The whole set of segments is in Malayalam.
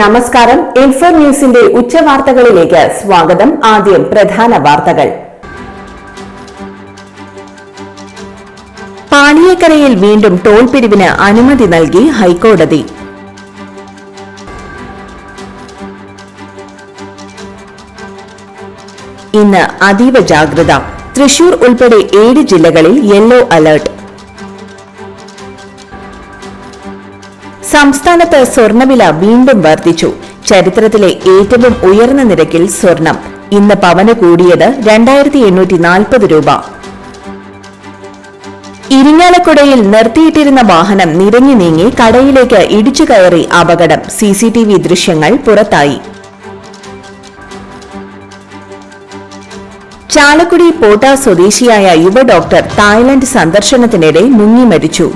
നമസ്കാരം. ഇൻഫോ ന്യൂസിന്റെ ഉച്ചവാർത്തകളിലേക്ക് സ്വാഗതം. ആദ്യം പ്രധാന വാർത്തകൾ. പാണിയേക്കരയിൽ വീണ്ടും ടോൾ പിരിവിന് അനുമതി നൽകി ഹൈക്കോടതി. ഇന്ന് അതീവ ജാഗ്രത. തൃശൂർ ഉൾപ്പെടെ ഏഴ് ജില്ലകളിൽ യെല്ലോ അലർട്ട്. സംസ്ഥാനത്ത് സ്വർണവില വീണ്ടും വർദ്ധിച്ചു. ചരിത്രത്തിലെ ഏറ്റവും ഉയർന്ന നിരക്കിൽ സ്വർണം. ഇന്ന് പവന് കൂടിയത് രണ്ടായിരത്തി എണ്ണൂറ്റി നാൽപ്പത് രൂപ. ഇരിങ്ങാലക്കുടയിൽ നിർത്തിയിട്ടിരുന്ന വാഹനം നിരങ്ങി നീങ്ങി കടയിലേക്ക് ഇടിച്ചു കയറി അപകടം. സിസിടിവി ദൃശ്യങ്ങൾ പുറത്തായി. ചാലക്കുടി പോട്ട സ്വദേശിയായ യുവ ഡോക്ടർ തായ്ലൻഡ് സന്ദർശനത്തിനിടെ മുങ്ങി മരിച്ചു.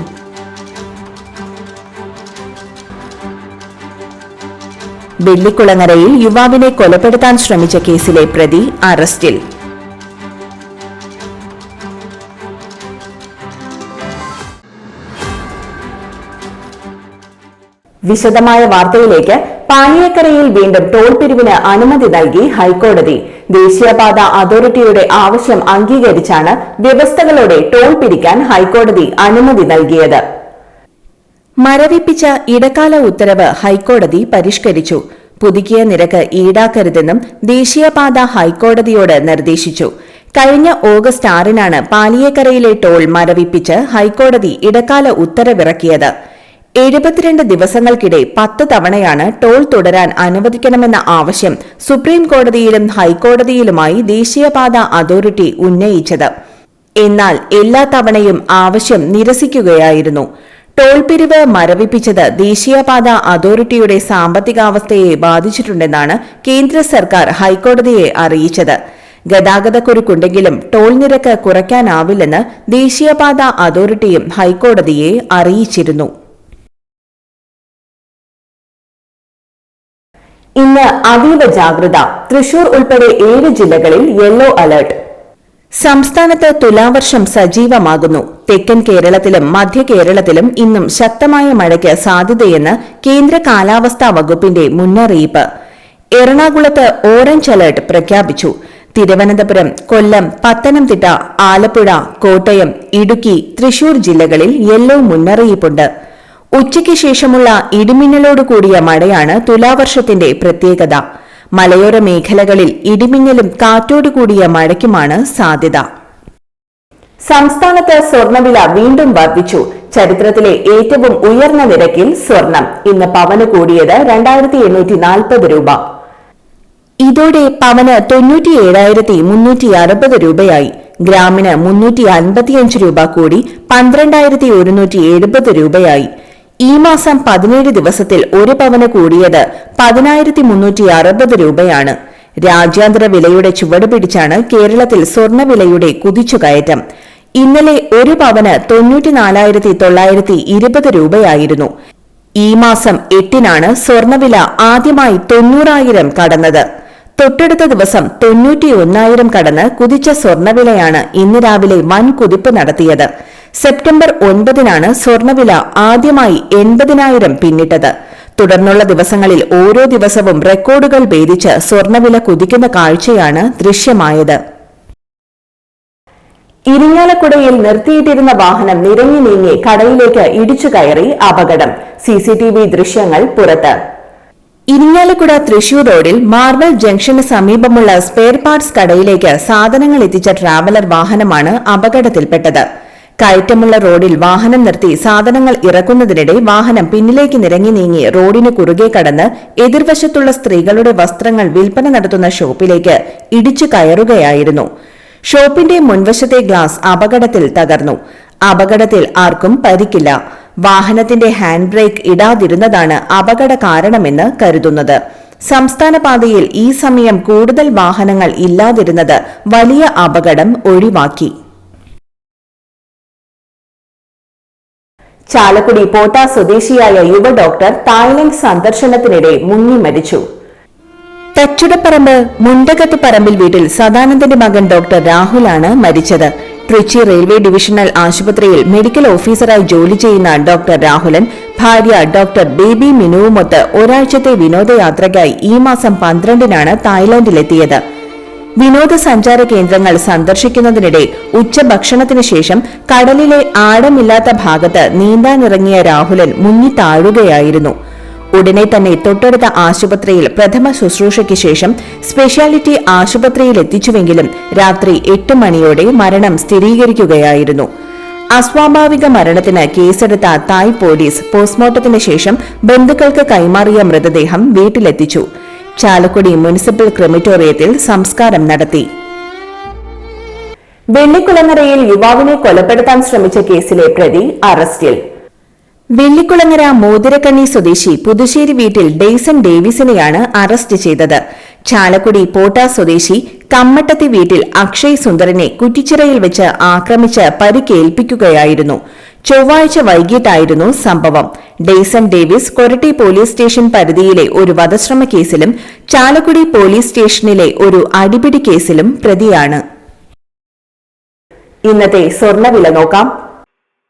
വെള്ളിക്കുളങ്ങരയിൽ യുവാവിനെ കൊലപ്പെടുത്താൻ ശ്രമിച്ച കേസിലെ പ്രതി അറസ്റ്റിൽ. വിശദമായ വാർത്തയിലേക്ക് പാനിയക്കരയിൽ വീണ്ടും ടോൾ പിരിവിന് അനുമതി നൽകി ഹൈക്കോടതി. ദേശീയപാത അതോറിറ്റിയുടെ ആവശ്യം അംഗീകരിച്ചാണ് വ്യവസ്ഥകളോടെ ടോൾ പിരിക്കാൻ ഹൈക്കോടതി അനുമതി നൽകിയത്. മരവിപ്പിച്ച ഇടക്കാല ഉത്തരവ് ഹൈക്കോടതി പരിഷ്കരിച്ചു. പുതുക്കിയ നിരക്ക് ഈടാക്കരുതെന്നും ദേശീയപാത ഹൈക്കോടതിയോട് നിർദ്ദേശിച്ചു. കഴിഞ്ഞ ഓഗസ്റ്റ് ആറിനാണ് പാലിയേക്കരയിലെ ടോൾ മരവിപ്പിച്ച് ഹൈക്കോടതി ഇടക്കാല ഉത്തരവിറക്കിയത്. എഴുപത്തിരണ്ട് ദിവസങ്ങൾക്കിടെ പത്ത് തവണയാണ് ടോൾ തുടരാൻ അനുവദിക്കണമെന്ന ആവശ്യം സുപ്രീം കോടതിയിലും ഹൈക്കോടതിയിലുമായി ദേശീയപാത അതോറിറ്റി ഉന്നയിച്ചത്. എന്നാൽ എല്ലാ തവണയും ആവശ്യം നിരസിക്കുകയായിരുന്നു. ടോൾ പിരിവ് മരവിപ്പിച്ചത് ദേശീയപാത അതോറിറ്റിയുടെ സാമ്പത്തികാവസ്ഥയെ ബാധിച്ചിട്ടുണ്ടെന്നാണ് കേന്ദ്ര സർക്കാർ ഹൈക്കോടതിയെ അറിയിച്ചത്. ഗതാഗതക്കുരുക്കുണ്ടെങ്കിലും ടോൾ നിരക്ക് കുറയ്ക്കാനാവില്ലെന്ന് ദേശീയപാത അതോറിറ്റിയും ഹൈക്കോടതിയെ അറിയിച്ചിരുന്നു. ഇന്ന് അതീവ ജാഗ്രത. തൃശൂർ ഉൾപ്പെടെ ഏഴ് ജില്ലകളിൽ യെല്ലോ അലർട്ട്. സംസ്ഥാനത്ത് തുലാവർഷം സജീവമാകുന്നു. തെക്കൻ കേരളത്തിലും മധ്യ കേരളത്തിലും ഇന്നും ശക്തമായ മഴയ്ക്ക് സാധ്യതയെന്ന് കേന്ദ്ര കാലാവസ്ഥാ വകുപ്പിന്റെ മുന്നറിയിപ്പ്. എറണാകുളത്ത് ഓറഞ്ച് അലർട്ട് പ്രഖ്യാപിച്ചു. തിരുവനന്തപുരം കൊല്ലം പത്തനംതിട്ട ആലപ്പുഴ കോട്ടയം ഇടുക്കി തൃശൂർ ജില്ലകളിൽ യെല്ലോ മുന്നറിയിപ്പുണ്ട്. ഉച്ചയ്ക്ക് ശേഷമുള്ള ഇടിമിന്നലോടുകൂടിയ മഴയാണ് തുലാവർഷത്തിന്റെ പ്രത്യേകത. മലയോര മേഖലകളിൽ ഇടിമിന്നലും കാറ്റോടുകൂടിയ മഴയ്ക്കുമാണ് സാധ്യത. സംസ്ഥാനത്ത് സ്വർണവില വീണ്ടും വർദ്ധിച്ചു. ചരിത്രത്തിലെ ഏറ്റവും ഉയർന്ന നിരക്കിൽ സ്വർണം. ഇന്ന് പവന് കൂടിയത് രണ്ടായിരത്തി എണ്ണൂറ്റി നാൽപ്പത് രൂപ. ഇതോടെ പവന് തൊണ്ണൂറ്റിയേഴായിരത്തി മുന്നൂറ്റി അറുപത് രൂപയായി. ഗ്രാമിന് മുന്നൂറ്റി അൻപത്തിയഞ്ച് രൂപ കൂടി പന്ത്രണ്ടായിരത്തി ഒരുന്നൂറ്റി എഴുപത് രൂപയായി. ഈ മാസം പതിനേഴ് ദിവസത്തിൽ ഒരു പവന് കൂടിയത് പതിനായിരത്തി മുന്നൂറ്റി അറുപത് രൂപയാണ്. രാജ്യാന്തര വിലയുടെ ചുവടുപിടിച്ചാണ് കേരളത്തിൽ സ്വർണവിലയുടെ കുതിച്ചുകയറ്റം. ഇന്നലെ ഒരു പവന് തൊണ്ണൂറ്റിനാലായിരത്തി തൊള്ളായിരത്തി ഇരുപത് രൂപയായിരുന്നു. ഈ മാസം എട്ടിനാണ് സ്വർണവില ആദ്യമായി തൊണ്ണൂറായിരം കടന്നത്. തൊട്ടടുത്ത ദിവസം തൊണ്ണൂറ്റി ഒന്നായിരം കടന്ന് കുതിച്ച സ്വർണവിലയാണ് ഇന്ന് രാവിലെ വൻ കുതിപ്പ് നടത്തിയത്. സെപ്റ്റംബർ ഒൻപതിനാണ് സ്വർണവില ആദ്യമായി എൺപതിനായിരം പിന്നിട്ടത്. തുടർന്നുള്ള ദിവസങ്ങളിൽ ഓരോ ദിവസവും റെക്കോർഡുകൾ ഭേദിച്ച് സ്വർണവില കുതിക്കുന്ന കാഴ്ചയാണ് ദൃശ്യമായത്. ഇരിങ്ങാലക്കുടയിൽ നിർത്തിയിട്ടിരുന്ന വാഹനം നിരങ്ങി നീങ്ങി കടയിലേക്ക് ഇടിച്ചു കയറി അപകടം. സിസിടിവി ദൃശ്യങ്ങൾ പുറത്ത്. ഇരിങ്ങാലക്കുട തൃശൂർ റോഡിൽ മാർബിൾ ജംഗ്ഷന് സമീപമുള്ള സ്പെയർ പാർട്സ് കടയിലേക്ക് സാധനങ്ങൾ എത്തിച്ച ട്രാവലർ വാഹനമാണ് അപകടത്തിൽപ്പെട്ടത്. കയറ്റമുള്ള റോഡിൽ വാഹനം നിർത്തി സാധനങ്ങൾ ഇറക്കുന്നതിനിടെ വാഹനം പിന്നിലേക്ക് നിരങ്ങി നീങ്ങി റോഡിന് കുറുകെ കടന്ന് എതിർവശത്തുള്ള സ്ത്രീകളുടെ വസ്ത്രങ്ങൾ വിൽപ്പന നടത്തുന്ന ഷോപ്പിലേക്ക് ഇടിച്ചു കയറുകയായിരുന്നു. ഷോപ്പിന്റെ മുൻവശത്തെ ഗ്ലാസ് അപകടത്തിൽ തകർന്നു. അപകടത്തിൽ ആർക്കും പരിക്കില്ല. വാഹനത്തിന്റെ ഹാൻഡ് ബ്രേക്ക് ഇടാതിരുന്നതാണ് അപകട കാരണമെന്ന് കരുതുന്നത്. സംസ്ഥാന പാതയിൽ ഈ സമയം കൂടുതൽ വാഹനങ്ങൾ ഇല്ലാതിരുന്നത് വലിയ അപകടം ഒഴിവാക്കി. ചാലക്കുടി പോട്ട സ്വദേശിയായ യുവ ഡോക്ടർ തായ്ലൻഡ് സന്ദർശനത്തിനിടെ മുങ്ങി മരിച്ചു. തച്ചുടപ്പറമ്പ് മുണ്ടകത്ത് പറമ്പിൽ വീട്ടിൽ സദാനന്ദന്റെ മകൻ ഡോക്ടർ രാഹുലാണ് മരിച്ചത്. ട്രിച്ചി റെയിൽവേ ഡിവിഷണൽ ആശുപത്രിയിൽ മെഡിക്കൽ ഓഫീസറായി ജോലി ചെയ്യുന്ന ഡോക്ടർ രാഹുലൻ ഭാര്യ ഡോക്ടർ ബേബി മിനുവുമൊത്ത് ഒരാഴ്ചത്തെ വിനോദയാത്രയ്ക്കായി ഈ മാസം പന്ത്രണ്ടിനാണ് തായ്ലാന്റിലെത്തിയത്. വിനോദസഞ്ചാര കേന്ദ്രങ്ങൾ സന്ദർശിക്കുന്നതിനിടെ ഉച്ചഭക്ഷണത്തിന് ശേഷം കടലിലെ ആഴമില്ലാത്ത ഭാഗത്ത് നീന്താനിറങ്ങിയ രാഹുലൻ മുങ്ങി താഴുകയായിരുന്നു. ഉടനെ തന്നെ തൊട്ടടുത്ത ആശുപത്രിയിൽ പ്രഥമ ശുശ്രൂഷയ്ക്ക് ശേഷം സ്പെഷ്യാലിറ്റി ആശുപത്രിയിൽ എത്തിച്ചുവെങ്കിലും രാത്രി എട്ട് മണിയോടെ മരണം സ്ഥിരീകരിക്കുകയായിരുന്നു. അസ്വാഭാവിക മരണത്തിന് കേസെടുത്ത തായ് പോലീസ് പോസ്റ്റ്മോർട്ടത്തിന് ശേഷം ബന്ധുക്കൾക്ക് കൈമാറിയ മൃതദേഹം വീട്ടിലെത്തിച്ചു. ചാലക്കുടി മുനിസിപ്പൽ ക്രിമിറ്റോറിയത്തിൽ സംസ്കാരം നടത്തി. വെള്ളിക്കുളങ്ങരയിൽ യുവാവിനെ കൊലപ്പെടുത്താൻ ശ്രമിച്ച കേസിലെ പ്രതി അറസ്റ്റിൽ. വെള്ളിക്കുളങ്ങര മോതിരക്കണ്ണി സ്വദേശി പുതുശ്ശേരി വീട്ടിൽ ഡെയ്സൺ ഡേവിസിനെയാണ് അറസ്റ്റ് ചെയ്തത്. ചാലക്കുടി പോട്ട സ്വദേശി കമ്മട്ടത്തി വീട്ടിൽ അക്ഷയ് സുന്ദറിനെ കുറ്റിച്ചിറയിൽ വെച്ച് ആക്രമിച്ച് പരിക്കേൽപ്പിക്കുകയായിരുന്നു. ചൊവ്വാഴ്ച വൈകിട്ടായിരുന്നു സംഭവം. ഡെയ്സൺ ഡേവിസ് കൊരട്ടി പോലീസ് സ്റ്റേഷൻ പരിധിയിലെ ഒരു വധശ്രമ കേസിലും ചാലക്കുടി പോലീസ് സ്റ്റേഷനിലെ ഒരു അടിപിടി കേസിലും പ്രതിയാണ്. ഇന്നത്തെ സ്വർണവില നോക്കാം.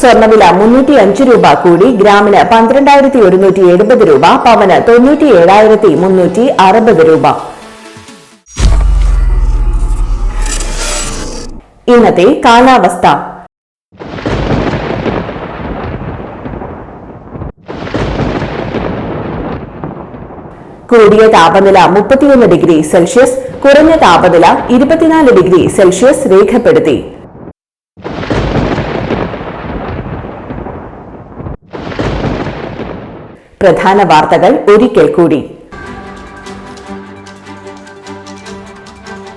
സ്വർണവില മുന്നൂറ്റി അഞ്ച് രൂപ കൂടി ഗ്രാമിന് പന്ത്രണ്ടായിരത്തി ഒരുന്നൂറ്റി എഴുപത് രൂപ പവന് തൊണ്ണൂറ്റി ഏഴായിരത്തി മുന്നൂറ്റി അറുപത് രൂപ. ഇന്നത്തെ കാലാവസ്ഥ. കൂടിയ താപനില മുപ്പത്തിയൊന്ന് ഡിഗ്രി സെൽഷ്യസ് കുറഞ്ഞ താപനില ഇരുപത്തിനാല് ഡിഗ്രി സെൽഷ്യസ് രേഖപ്പെടുത്തി. പ്രധാന വാർത്തകൾ ഒരിക്കൽ കൂടി.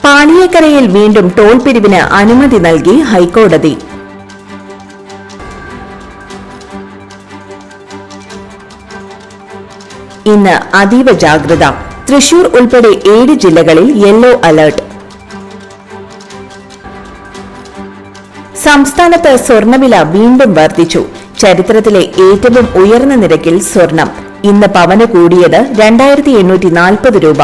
പാണിയേക്കരയിൽ വീണ്ടും ടോൾ പിരിവിന് അനുമതി നൽകി ഹൈക്കോടതി. ഇന്ന് അതീവ ജാഗ്രത. തൃശൂർ ഉൾപ്പെടെ ഏഴ് ജില്ലകളിൽ യെല്ലോ അലർട്ട്. സംസ്ഥാനത്ത് സ്വർണവില വീണ്ടും വർദ്ധിച്ചു. ചരിത്രത്തിലെ ഏറ്റവും ഉയർന്ന നിരക്കിൽ സ്വർണം. ഇന്ന് പവന് കൂടിയത് രണ്ടായിരത്തി എണ്ണൂറ്റി നാൽപ്പത് രൂപ.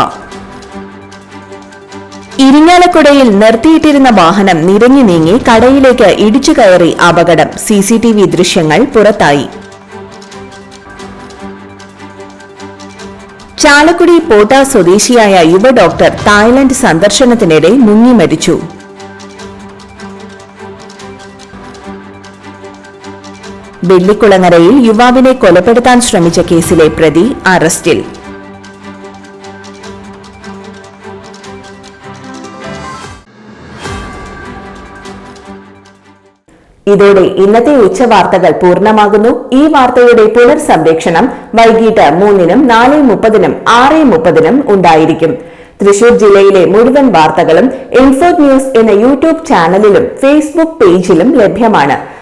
ഇരിങ്ങാലക്കുടയിൽ നിർത്തിയിട്ടിരുന്ന വാഹനം നിരങ്ങി നീങ്ങി കടയിലേക്ക് ഇടിച്ചു കയറി അപകടം. സിസിടിവി ദൃശ്യങ്ങൾ പുറത്തായി. ചാലക്കുടി പോട്ട സ്വദേശിയായ യുവ ഡോക്ടർ തായ്ലൻഡ് സന്ദർശനത്തിനിടെ മുങ്ങി മരിച്ചു. വെള്ളിക്കുളങ്ങരയിൽ യുവാവിനെ കൊലപ്പെടുത്താൻ ശ്രമിച്ച കേസിലെ പ്രതി അറസ്റ്റിൽ. ഇതോടെ ഇന്നത്തെ ഉച്ചവാർത്തകൾ പൂർണമാകുന്നു. ഈ വാർത്തയുടെ പുനർ സംപ്രേക്ഷണം വൈകിട്ട് മൂന്നിനും നാല് മുപ്പതിനും ആറ് മുപ്പതിനും ഉണ്ടായിരിക്കും. തൃശൂർ ജില്ലയിലെ മുഴുവൻ വാർത്തകളും ഇൻഫോ ന്യൂസ് എന്ന യൂട്യൂബ് ചാനലിലും ഫേസ്ബുക്ക് പേജിലും ലഭ്യമാണ്.